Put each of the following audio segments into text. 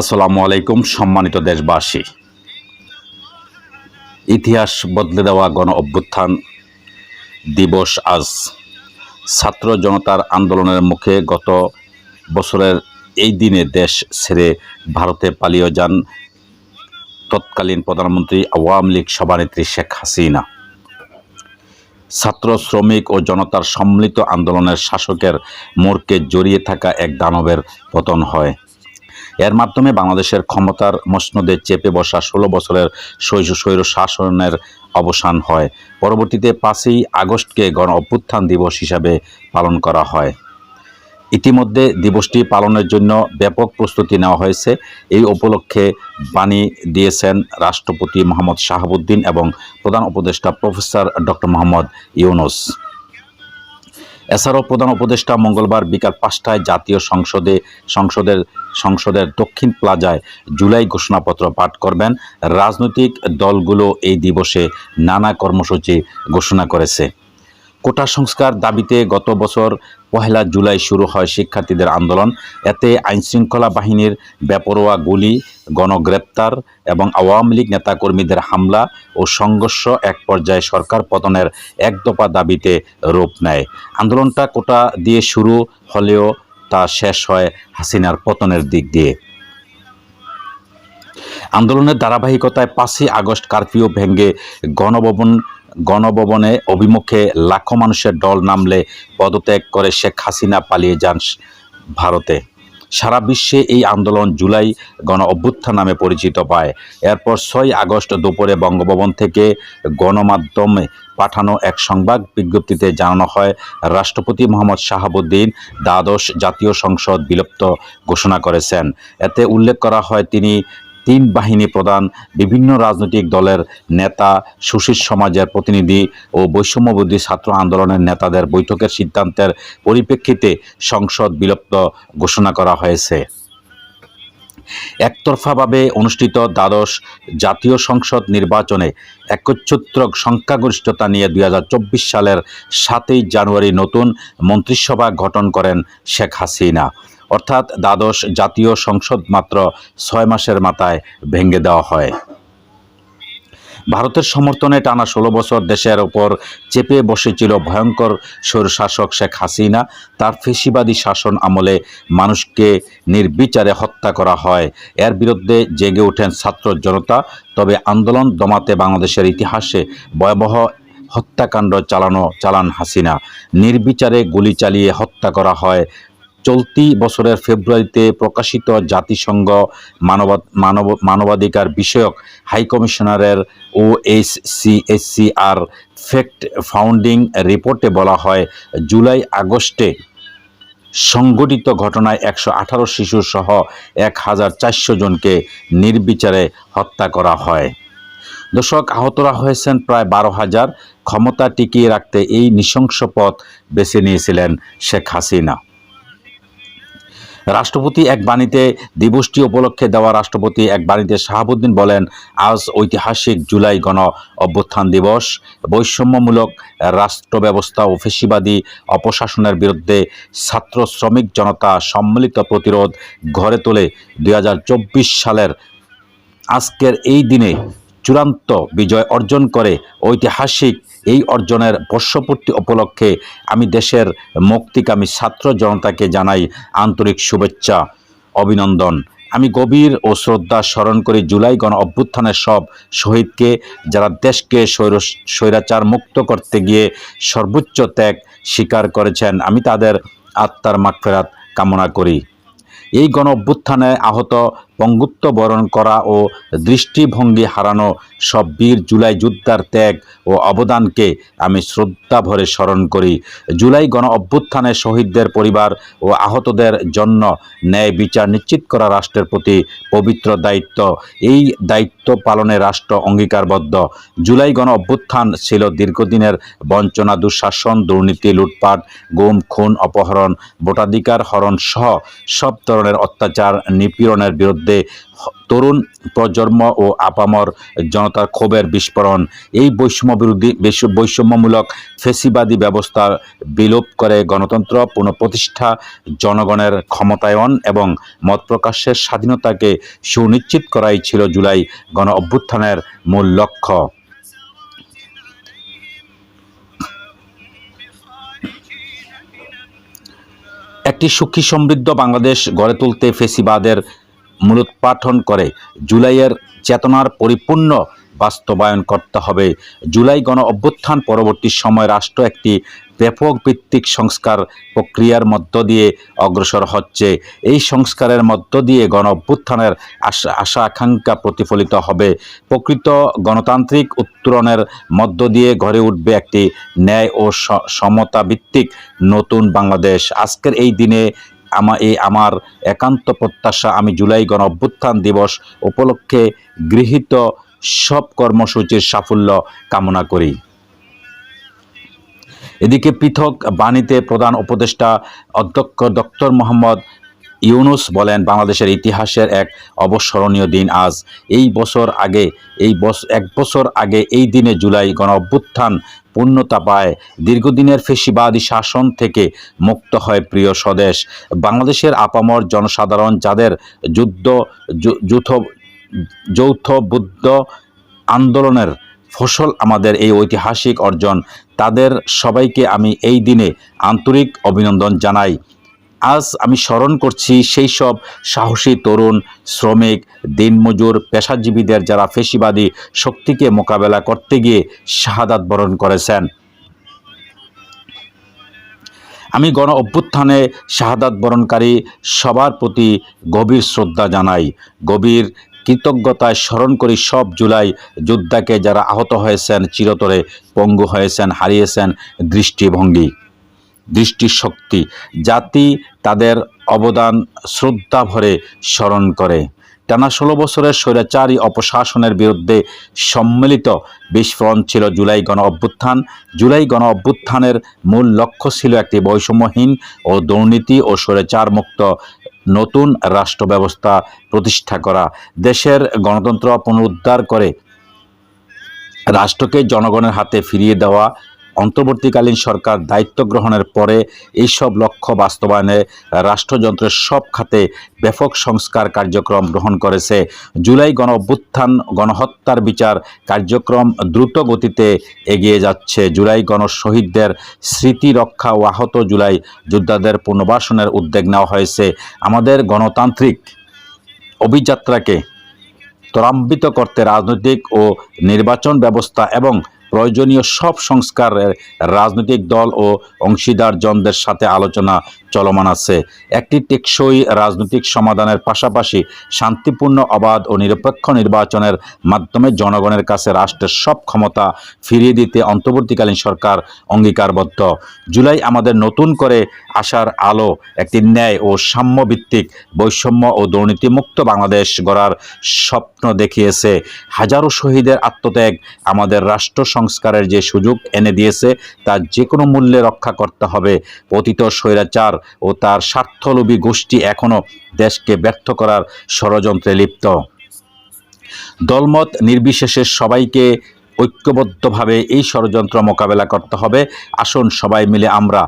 আসসালামু আলাইকুম, সম্মানিত দেশবাসী। ইতিহাস বদলে দেওয়া গণ অভ্যুত্থান দিবস আজ ছাত্র জনতার আন্দোলনের মুখে গত বছরের এই দিনে দেশ ছেড়ে ভারতে পালিয়ে যান তৎকালীন প্রধানমন্ত্রী আওয়ামী লীগ সভানেত্রী শেখ হাসিনা। ছাত্র, শ্রমিক ও জনতার সম্মিলিত আন্দোলনের শাসকের মোড়কে জড়িয়ে থাকা এক দানবের পতন হয়। এর মাধ্যমে বাংলাদেশের ক্ষমতার মসনদে চেপে বসা ষোলো বছরের শৈশ স্বৈর শাসনের অবসান হয়। পরবর্তীতে পাঁচই আগস্টকে গণ অভ্যুত্থান দিবস হিসাবে পালন করা হয়। ইতিমধ্যে দিবসটি পালনের জন্য ব্যাপক প্রস্তুতি নেওয়া হয়েছে। এই উপলক্ষে বাণী দিয়েছেন রাষ্ট্রপতি মোহাম্মদ শাহাবুদ্দিন এবং প্রধান উপদেষ্টা প্রফেসর ডক্টর মোহাম্মদ ইউনুস। এছাড়াও প্রধান উপদেষ্টা মঙ্গলবার বিকাল পাঁচটায় জাতীয় সংসদে সংসদের সংসদের দক্ষিণ প্লাজায় জুলাই ঘোষণাপত্র পাঠ করবেন রাজনৈতিক দলগুলো এই দিবসে নানা কর্মসূচি ঘোষণা করেছে। কোটা সংস্কার দাবিতে গত বছর পহেলা জুলাই শুরু হয় শিক্ষার্থীদের আন্দোলন। এতে আইনশৃঙ্খলা বাহিনীর বেপরোয়া গুলি, গণগ্রেপ্তার এবং আওয়ামী লীগ নেতাকর্মীদের হামলা ও সংঘর্ষ এক পর্যায়ে সরকার পতনের এক দফা দাবিতে রূপ নেয়। আন্দোলনটা কোটা দিয়ে শুরু হলেও তা শেষ হয় হাসিনার পতনের দিক দিয়ে। আন্দোলনের ধারাবাহিকতায় পাঁচই আগস্ট কারফিউ ভেঙ্গে গণভবন গণভবনে অভিমুখে লাখো মানুষের দল নামলে পদত্যাগ করে শেখ হাসিনা পালিয়ে যান ভারতে। সারা বিশ্বে এই আন্দোলন জুলাই গণ অভ্যুত্থান নামে পরিচিত পায়। এরপর ছয় আগস্ট দুপুরে বঙ্গভবন থেকে গণমাধ্যমে পাঠানো এক সংবাদ বিজ্ঞপ্তিতে জানানো হয়, রাষ্ট্রপতি মোহাম্মদ শাহাবুদ্দিন দ্বাদশ জাতীয় সংসদ বিলুপ্ত ঘোষণা করেছেন। এতে উল্লেখ করা হয়, তিনি তিন বাহিনী প্রধান বিভিন্ন রাজনৈতিক দলের নেতা, সুশীল সমাজের প্রতিনিধি ও বৈষম্যবুদ্ধি ছাত্র আন্দোলনের নেতাদের বৈঠকের সিদ্ধান্তের পরিপ্রেক্ষিতে সংসদ বিলুপ্ত ঘোষণা করা হয়েছে। একতরফাভাবে অনুষ্ঠিত দ্বাদশ জাতীয় সংসদ নির্বাচনে একচ্ছত্র সংখ্যাগরিষ্ঠতা নিয়ে দুই হাজার চব্বিশ সালের সাতই জানুয়ারি নতুন মন্ত্রিসভা গঠন করেন শেখ হাসিনা। অর্থাৎ দ্বাদশ জাতীয় সংসদ মাত্র ছয় মাসের মাথায় ভেঙে দেওয়া হয়। ভারতের সমর্থনে টানা ষোলো বছর দেশের ওপর চেপে বসেছিল ভয়ঙ্কর স্বৈরশাসক শেখ হাসিনা। তার ফেসিবাদী শাসন আমলে মানুষকে নির্বিচারে হত্যা করা হয়। এর বিরুদ্ধে জেগে ওঠেন ছাত্র জনতা। তবে আন্দোলন দমাতে বাংলাদেশের ইতিহাসে ভয়াবহ হত্যাকাণ্ড চালানো চালান হাসিনা। নির্বিচারে গুলি চালিয়ে হত্যা করা হয় চলতি বছরের ফেব্রুয়ারিতে প্রকাশিত জাতিসংঘ মানব মানব, মানবাধিকার বিষয়ক হাইকমিশনারের O H C S C R fact founding রিপোর্টে বলা হয়, জুলাই আগস্টে সংগঠিত ঘটনায় একশো আঠারো শিশুসহ এক হাজার চারশো জনকে নির্বিচারে হত্যা করা হয়। দর্শক, আহতরা হয়েছেন প্রায় বারো হাজার। ক্ষমতা টিকিয়ে রাখতে এই নৃশংস পথ বেছে নিয়েছিলেন শেখ হাসিনা। রাষ্ট্রপতি এক বাণীতে দিবসটি উপলক্ষে দেওয়া রাষ্ট্রপতি এক বাণীতে শাহাবুদ্দিন বলেন, আজ ঐতিহাসিক জুলাই গণ অভ্যুত্থান দিবস। বৈষম্যমূলক রাষ্ট্র ব্যবস্থা ও ফেসিবাদী অপশাসনের বিরুদ্ধে ছাত্র শ্রমিক জনতা সম্মিলিত প্রতিরোধ গড়ে তোলে দু হাজার চব্বিশ সালের আজকের এই দিনে। চূড়ান্ত বিজয় অর্জন করে ঐতিহাসিক এই অর্জনের বর্ষপূর্তি উপলক্ষে আমি দেশের মুক্তিকামী ছাত্র জনতাকে জানাই আন্তরিক শুভেচ্ছা, অভিনন্দন। আমি গভীর ও শ্রদ্ধা স্মরণ করি জুলাই গণ অভ্যুত্থানের সব শহীদকে যারা দেশকে স্বৈর, স্বৈরাচার মুক্ত করতে গিয়ে সর্বোচ্চ ত্যাগ স্বীকার করেছেন, আমি তাদের আত্মার মাগফেরাত কামনা করি। এই গণ অভ্যুত্থানে আহত পঙ্গুত্ব বরণ করা ও দৃষ্টিভঙ্গি হারানো সব বীর জুলাই যোদ্ধার ত্যাগ ও অবদানকে আমি শ্রদ্ধা ভরে স্মরণ করি। জুলাই গণ অভ্যুত্থানে শহীদদের পরিবার ও আহতদের জন্য ন্যায় বিচার নিশ্চিত করা রাষ্ট্রের প্রতি পবিত্র দায়িত্ব। এই দায়িত্ব পালনে রাষ্ট্র অঙ্গীকারবদ্ধ। জুলাই গণ অভ্যুত্থান ছিল দীর্ঘদিনের বঞ্চনা, দুঃশাসন, দুর্নীতি, লুটপাট, গুম, খুন, অপহরণ, ভোটাধিকার হরণ সহ সব ধরনের অত্যাচার নিপীড়নের বিরুদ্ধে হ- তরুণ প্রজন্ম ও আপামর জনতার ক্ষোভের বিস্ফোরণ। এই বৈষম্য বিরোধী বৈষম্যমূলক ফেসিবাদী ব্যবস্থা বিলোপ করে গণতন্ত্র, পুনঃপ্রতিষ্ঠা, জনগণের ক্ষমতায়ন এবং মত প্রকাশের স্বাধীনতাকে সুনিশ্চিত করাই ছিল জুলাই গণ অভ্যুত্থানের মূল লক্ষ্য। একটি সুখী সমৃদ্ধ বাংলাদেশ গড়ে তুলতে ফেসিবাদের মূলোৎপাটন করে। জুলাইয়ের চেতনার পরিপূর্ণ বাস্তবায়ন করতে হবে। জুলাই গণ অভ্যুত্থান পরবর্তী সময় রাষ্ট্র একটি ব্যাপক ভিত্তিক সংস্কার প্রক্রিয়ার মধ্য দিয়ে অগ্রসর হচ্ছে। এই সংস্কারের মধ্য দিয়ে গণ অভ্যুত্থানের আশা আশা আকাঙ্ক্ষা প্রতিফলিত হবে। প্রকৃত গণতান্ত্রিক উত্তরণের মধ্য দিয়ে গড়ে উঠবে একটি ন্যায় ও সমতা ভিত্তিক নতুন বাংলাদেশ। আজকের এই দিনে আমা, এই আমার একান্ত প্রত্যাশা, আমি জুলাই গণ অভ্যুত্থান দিবস উপলক্ষে গৃহীত সব কর্মসূচির সাফল্য কামনা করি। এদিকে পৃথক বাণীতে প্রধান উপদেষ্টা অধ্যক্ষ ডক্টর মোহাম্মদ ইউনুস বলেন, বাংলাদেশের ইতিহাসের এক অবস্মরণীয় দিন আজ। এই বছর আগে, এই এক বছর আগে এই দিনে জুলাই গণ অভ্যুত্থান পূর্ণতা পায়। দীর্ঘদিনের ফেসিবাদী শাসন থেকে মুক্ত হয় প্রিয় স্বদেশ। বাংলাদেশের আপামর জনসাধারণ যাদের যুদ্ধ যুথ, যৌথ বুদ্ধ আন্দোলনের ফসল আমাদের এই ঐতিহাসিক অর্জন, তাদের সবাইকে আমি এই দিনে আন্তরিক অভিনন্দন জানাই। আজ আমি স্মরণ করছি সেই সব সাহসী তরুণ, শ্রমিক, দিনমজুর, পেশাজীবীদের যারা ফেসিবাদী শক্তিকে মোকাবেলা করতে গিয়ে শাহাদাত বরণ করেছেন। আমি গণ অভ্যুত্থানে শাহাদাত বরণকারী সবার প্রতি গভীর শ্রদ্ধা জানাই। গভীর কৃতজ্ঞতায় স্মরণ করি সব জুলাই যোদ্ধাকে যারা আহত হয়েছেন, চিরতরে পঙ্গু হয়েছেন, হারিয়েছেন দৃষ্টিভঙ্গি। দৃষ্টিশক্তি, জাতি তাদের অবদান শ্রদ্ধা ভরে স্মরণ করে। টানা ষোলো বছরের স্বৈরাচারী অপশাসনের বিরুদ্ধে সম্মিলিত বিস্ফোরণ ছিল জুলাই গণ অভ্যুত্থান। জুলাই গণ অভ্যুত্থানের মূল লক্ষ্য ছিল একটি বৈষম্যহীন ও দুর্নীতি ও স্বৈরাচার মুক্ত নতুন রাষ্ট্র ব্যবস্থা প্রতিষ্ঠা করা। দেশের গণতন্ত্র পুনরুদ্ধার করে রাষ্ট্রকে জনগণের হাতে ফিরিয়ে দেওয়া অন্তর্বর্তীকালীন সরকার দায়িত্ব গ্রহণের পরে এইসব লক্ষ্য বাস্তবায়নে রাষ্ট্রযন্ত্রের সব খাতে ব্যাপক সংস্কার কার্যক্রম গ্রহণ করেছে। জুলাই গণ অভ্যুত্থান গণহত্যার বিচার কার্যক্রম দ্রুত গতিতে এগিয়ে যাচ্ছে। জুলাই গণ শহীদদের স্মৃতি রক্ষা ও আহত জুলাই যোদ্ধাদের পুনর্বাসনের উদ্যোগ নেওয়া হয়েছে। আমাদের গণতান্ত্রিক অভিযাত্রাকে ত্বরান্বিত করতে রাজনৈতিক ও নির্বাচন ব্যবস্থা এবং প্রয়োজনীয় সব সংস্কারের রাজনৈতিক দল ও অংশীদারজনদের সাথে আলোচনা চলমান আছে। একটি টেকসই রাজনৈতিক সমাধানের পাশাপাশি শান্তিপূর্ণ, অবাধ ও নিরপেক্ষ নির্বাচনের মাধ্যমে জনগণের কাছে রাষ্ট্রের সব ক্ষমতা ফিরিয়ে দিতে অন্তর্বর্তীকালীন সরকার অঙ্গীকারবদ্ধ। জুলাই আমাদের নতুন করে আসার আলো, একটি ন্যায় ও সাম্যভিত্তিক বৈষম্য ও দুর্নীতিমুক্ত বাংলাদেশ গড়ার স্বপ্ন দেখিয়েছে। হাজারো শহীদের আত্মত্যাগ আমাদের রাষ্ট্র সংস্কারের যে সুযোগ এনে দিয়েছে, তা যে কোনো মূল্যে রক্ষা করতে হবে। পতিত স্বৈরাচার ও তার স্বার্থলোভী গোষ্ঠী এখনও দেশকে ব্যর্থ করার ষড়যন্ত্রে লিপ্ত। দলমত নির্বিশেষে সবাইকে ঐক্যবদ্ধভাবে এই ষড়যন্ত্র মোকাবেলা করতে হবে। আসুন সবাই মিলে আমরা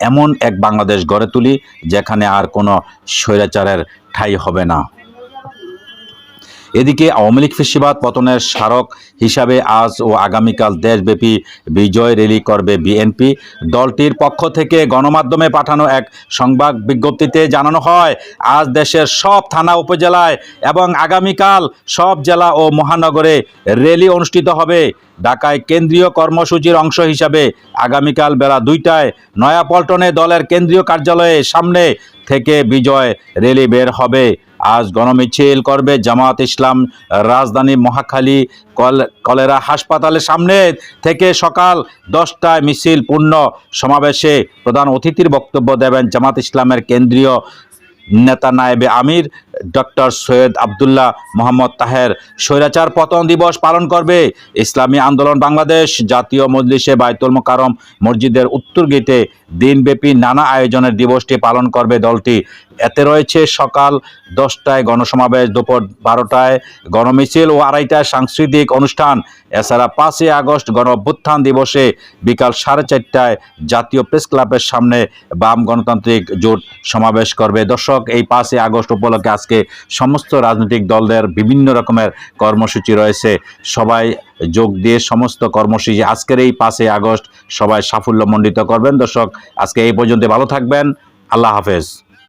এমন এক বাংলাদেশ গড়ে তুলি, যেখানে আর কোনো স্বৈরাচারের ঠাই হবে না। এদিকে আওয়ামী লীগ ফেসিবাদ পতনের স্মারক হিসাবে আজ ও আগামীকাল দেশব্যাপী বিজয় র্যালি করবে বিএনপি। দলটির পক্ষ থেকে গণমাধ্যমে পাঠানো এক সংবাদ বিজ্ঞপ্তিতে জানানো হয়, আজ দেশের সব থানা উপজেলায় এবং আগামীকাল সব জেলা ও মহানগরে র্যালি অনুষ্ঠিত হবে। ঢাকায় কেন্দ্রীয় কর্মসূচির অংশ হিসাবে আগামীকাল বেলা দুইটায় নয়াপল্টনে দলের কেন্দ্রীয় কার্যালয়ে সামনে থেকে বিজয় রেলি বের হবে। আজ গণমিছিল করবে জামাত ইসলাম রাজধানী মহাখালী কল কলেরা হাসপাতালের সামনে থেকে সকাল দশটায় মিছিল পূর্ণ সমাবেশে প্রধান অতিথির বক্তব্য দেবেন জামাত ইসলামের কেন্দ্রীয় নেতা নায়েবে আমির, ডক্টর সৈয়দ আবদুল্লাহ মোহাম্মদ তাহের। স্বৈরাচার পতন দিবস পালন করবে। ইসলামী আন্দোলন বাংলাদেশ, জাতীয় মজলিসে বায়তুল মোকারম মসজিদের উত্তর গেটে দিনব্যাপী নানা আয়োজনের দিবসটি পালন করবে দলটি। এতে রয়েছে সকাল দশটায় গণসমাবেশ, দুপুর বারোটায় গণমিছিল ও আড়াইটায় সাংস্কৃতিক অনুষ্ঠান। এছাড়া পাঁচই আগস্ট গণ অভ্যুত্থান দিবসে বিকাল সাড়ে চারটায় জাতীয় প্রেস ক্লাবের সামনে বাম গণতান্ত্রিক জোট সমাবেশ করবে। দর্শক, এই পাঁচই আগস্ট উপলক্ষে আজকে সমস্ত রাজনৈতিক দলদের বিভিন্ন রকমের কর্মসূচি রয়েছে। সবাই যোগ দিয়ে সমস্ত কর্মসূচি আজকের এই পাঁচই আগস্ট সবাই সাফল্যমণ্ডিত করবেন। দর্শক, আজকে এই পর্যন্ত ভালো থাকবেন। আল্লাহ হাফেজ।